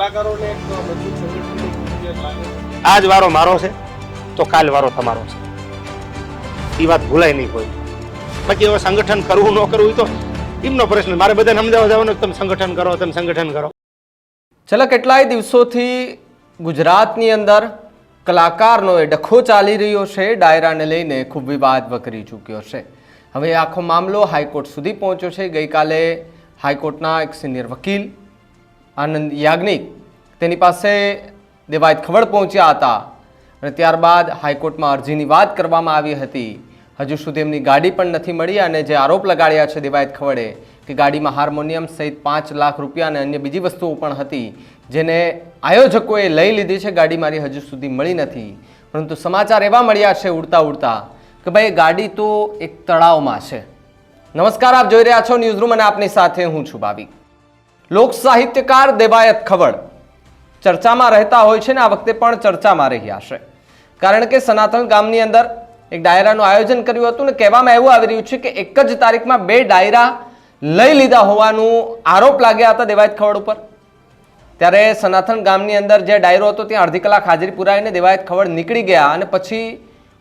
કલાકારોને આજ વારો મારો છે તો કાલ વારો તમારો છે. એ વાત ભૂલાય નહીં કોઈ. બાકી હવે સંગઠન કરવું ન કરવું તો એમનો પ્રશ્ન મારે બધાને સમજાવવા જવાનું તમે સંગઠન કરો તમે સંગઠન કરો. છેલ્લા કેટલાય દિવસોથી ગુજરાતની અંદર કલાકારનો એ ડખો ચાલી રહ્યો છે. ડાયરાને લઈને ખૂબ વિવાદ વકરી ચૂક્યો છે. હવે આખો મામલો હાઈકોર્ટ સુધી પહોંચ્યો છે. ગઈકાલે હાઈકોર્ટના એક સિનિયર વકીલ આનંદ યાજ્ઞિક તેની પાસે દેવાયત ખબર પહોંચ્યા હતા અને ત્યારબાદ હાઈકોર્ટમાં અરજીની વાત કરવામાં આવી હતી. હજુ સુધી એમની ગાડી પણ નથી મળી અને જે આરોપ લગાડ્યા છે દેવાયત ખવડે કે ગાડીમાં હાર્મોનિયમ સહિત પાંચ લાખ રૂપિયા અને અન્ય બીજી વસ્તુઓ પણ હતી, જેને આયોજકોએ લઈ લીધી છે. ગાડી મારી હજુ સુધી મળી નથી. પરંતુ સમાચાર એવા મળ્યા છે ઉડતા ઉડતા કે ભાઈ, ગાડી તો એક તળાવમાં છે. નમસ્કાર, આપ જોઈ રહ્યા છો ન્યૂઝરૂમ અને આપની સાથે હું છું ભાવિક. લોક સાહિત્યકાર દેવાયત ખવડ. ચર્ચામાં રહેતા હોય છે ને આ વખતે પણ ચર્ચામાં રહ્યા છે. કારણ કે સનાતન ગામની અંદર એક ડાયરાનું આયોજન કર્યું હતું ને કહેવામાં એવું આવી રહ્યું છે કે એક જ તારીખમાં બે ડાયરા લઈ લીધા હોવાનું આરોપ લાગ્યા હતા દેવાયત ખવડ ઉપર. ત્યારે સનાતન ગામની અંદર જે ડાયરો હતો ત્યાં અડધી કલાક હાજરી પુરાવીને દેવાયત ખવડ નીકળી ગયા અને પછી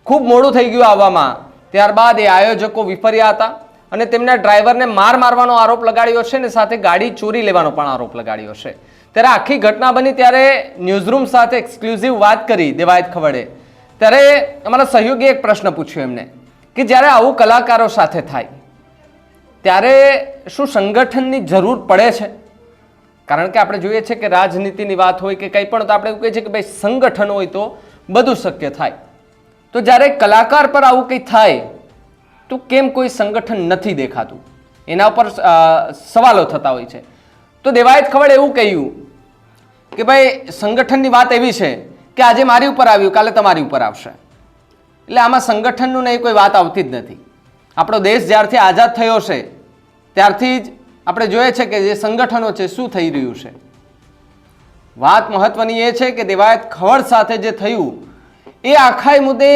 ખૂબ મોડું થઈ ગયું આવવામાં. ત્યારબાદ એ આયોજકો વિફર્યા હતા. અને તેમના ડ્રાઈવરને માર મારવાનો આરોપ લગાડ્યો છે ને સાથે ગાડી ચોરી લેવાનો પણ આરોપ લગાડ્યો છે. ત્યારે આખી ઘટના બની ત્યારે ન્યૂઝરૂમ સાથે એક્સક્લુઝિવ વાત કરી દેવાયત ખવડે. ત્યારે અમારા સહયોગીએ એક પ્રશ્ન પૂછ્યો એમને કે જ્યારે આવું કલાકારો સાથે થાય, ત્યારે શું સંગઠનની જરૂર પડે છે? કારણ કે આપણે જોઈએ છે કે રાજનીતિની વાત હોય કે કંઈ પણ, તો આપણે એવું કહીએ છીએ કે ભાઈ, સંગઠન હોય તો બધું શક્ય થાય. તો જ્યારે કલાકાર પર આવું કંઈ થાય તો કેમ કોઈ સંગઠન નથી દેખાતું? એના ઉપર સવાલો થતા હોય છે. તો દેવાયત ખવડ એવું કહ્યું કે ભાઈ, સંગઠનની વાત એવી છે કે આજે મારી ઉપર આવ્યું, કાલે તમારી ઉપર આવશે. એટલે આમાં સંગઠનનું નહીં કોઈ વાત આવતી જ નથી. આપણો દેશ જ્યારથી આઝાદ થયો છે, ત્યારથી જ આપણે જોઈએ છે કે જે સંગઠનો છે, શું થઈ રહ્યું છે. વાત મહત્વની એ છે કે દેવાયત ખવડ સાથે જે થયું, એ આખાય મુદ્દે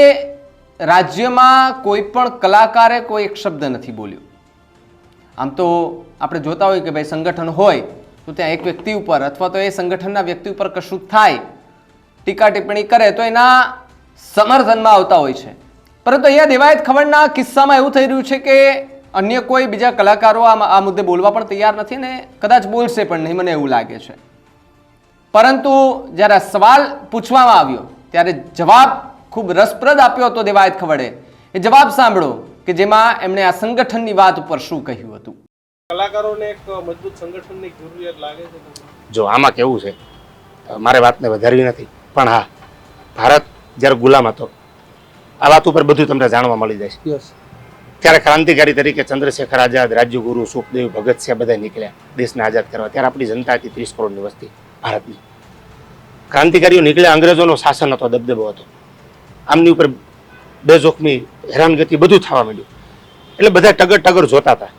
રાજ્યમાં કોઈ પણ કલાકારે કોઈ એક શબ્દ નથી બોલ્યો. આમ તો આપણે જોતા હોઈએ કે ભાઈ સંગઠન હોય તો ત્યાં એક વ્યક્તિ ઉપર અથવા તો એ સંગઠનના વ્યક્તિ ઉપર કશું થાય, ટીકા ટિપ્પણી કરે તો એના સમર્થનમાં આવતા હોય છે. પરંતુ અહીંયા દેવાયત ખબરના કિસ્સામાં એવું થઈ રહ્યું છે કે અન્ય કોઈ બીજા કલાકારો આ મુદ્દે બોલવા પણ તૈયાર નથી ને કદાચ બોલશે પણ નહીં, મને એવું લાગે છે. પરંતુ જ્યારે સવાલ પૂછવામાં આવ્યો, ત્યારે જવાબ ખૂબ રસપ્રદ આપ્યો હતો દેવાયત ખવડે. એ જવાબ સાંભળો કે જેમાં એમણે આ સંગઠનની વાત ઉપર શું કહ્યું હતું. કલાકારોને એક મજબૂત સંગઠનની જરૂરિયાત લાગે છે જો આમાં કેવું છે મારે વાતને વધારવી નથી. પણ હા ભારત જ્યારે ગુલામ હતો આ વાત ઉપર બધું તમને જાણવા મળી જાય છે ત્યારે ક્રાંતિકારી તરીકે ચંદ્રશેખર આઝાદ રાજ્યગુરુ સુખદેવ ભગતસિંહ બધા નીકળ્યા દેશને આઝાદ કરવા. ત્યારે આપણી જનતા હતી ત્રીસ કરોડની વસ્તી ભારતની. ક્રાંતિકારીઓ નીકળ્યા અંગ્રેજોનો શાસન હતો દબદબો હતો. આમની ઉપર બેજોખમી હેરાનગતિ બધું થવા માંડ્યું. એટલે બધા ટગર ટગર જોતા હતા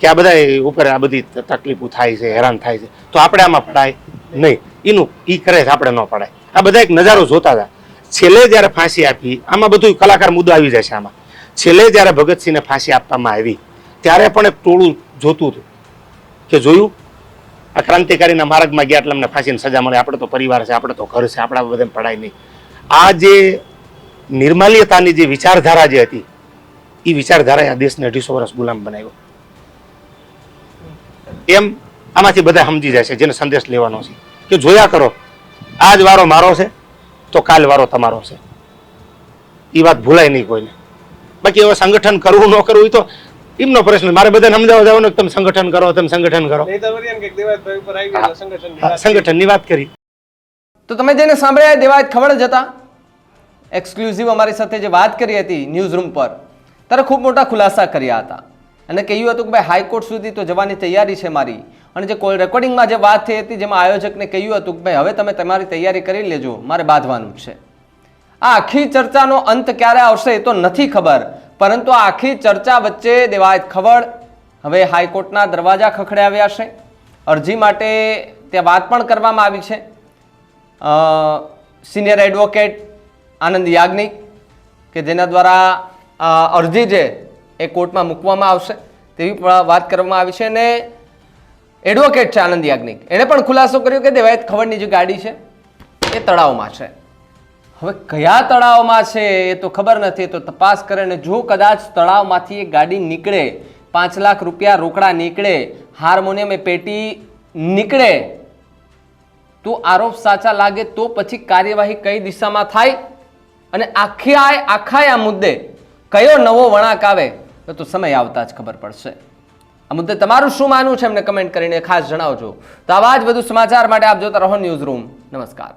કે આ બધા ઉપર આ બધી તકલીફો થાય છે, હેરાન થાય છે. તો આપણે આમાં પડાય નહીં. એનું એ કરે છે, આપણે ન પડાય. આ બધા એક નજારો જોતા હતા. છેલ્લે જ્યારે ફાંસી આપી, આમાં બધું કલાકાર મુદ્દો આવી જાય છે આમાં. છેલ્લે જ્યારે ભગતસિંહને ફાંસી આપવામાં આવી, ત્યારે પણ એક ટોળું જોતું હતું કે જોયું, આ ક્રાંતિકારીના માર્ગમાં ગયા એટલે અમને ફાંસીની સજા મળે. આપણે તો પરિવાર છે, આપણે તો ઘર છે, આપણા બધાને પડાય નહીં. આ જે નિર્માલ્યતાની જે વિચારધારા જે હતી એ વિચારધારાએ આ દેશને અઢીસો વર્ષ ગુલામ બનાવ્યો. એમ આમાંથી બધા સમજી જાય છે જેને સંદેશ લેવાનો છે. કે જોયા કરો આજ વારો મારો છે તો કાલ વારો તમારો છે. એ વાત ભૂલાય નહીં કોઈને. બાકી હવે સંગઠન કરવું ન કરવું એ તો એમનો પ્રશ્ન મારે બધાને સમજાવવા જવાનું કે તમે સંગઠન કરો તમે સંગઠન કરો. સંગઠનની વાત. કરી. તો તમે જેને સાંભળ્યા દેવાય ખબર જ હતા. એક્સક્લુઝિવ અમારી સાથે જે વાત કરી હતી ન્યૂઝ રૂમ પર, ત્યારે ખૂબ મોટા ખુલાસા કર્યા હતા. અને કહ્યું હતું કે ભાઈ, હાઈકોર્ટ સુધી તો જવાની તૈયારી છે મારી. અને જે કોલ રેકોર્ડિંગમાં જે વાત થઈ હતી, જેમાં આયોજકને કહ્યું હતું કે ભાઈ, હવે તમે તમારી તૈયારી કરી લેજો, મારે બાંધવાનું છે. આ આખી ચર્ચાનો અંત ક્યારે આવશે એ તો નથી ખબર, પરંતુ આ આખી ચર્ચા વચ્ચે દેવાયત ખબર હવે હાઈકોર્ટના દરવાજા ખખડાવ્યા છે. અરજી માટે ત્યાં વાત પણ કરવામાં આવી છે. સિનિયર એડવોકેટ આનંદ યાજ્ઞિક, કે જેના દ્વારા અરજી છે એ કોર્ટમાં મૂકવામાં આવશે, તેવી વાત કરવામાં આવી છે અને એડવોકેટ છે આનંદ યાજ્ઞિક. એણે પણ ખુલાસો કર્યો કે દેવાયત ખવડની જે ગાડી છે, એ તળાવમાં છે. હવે કયા તળાવમાં છે એ તો ખબર નથી, તો તપાસ કરે ને જો કદાચ તળાવમાંથી એ ગાડી નીકળે, પાંચ લાખ રૂપિયા રોકડા નીકળે, હાર્મોનિયમ એ પેટી નીકળે, તો આરોપ સાચા લાગે તો પછી કાર્યવાહી કઈ દિશામાં થાય? અને આખી આ આખા આ મુદ્દે કયો નવો વળાંક આવે તો સમય આવતા જ ખબર પડશે. આ મુદ્દે તમારું શું માનવું છે એમને કમેન્ટ કરીને ખાસ જણાવજો. તો આવા જ વધુ સમાચાર માટે આપ જોતા રહો ન્યૂઝ રૂમ. નમસ્કાર.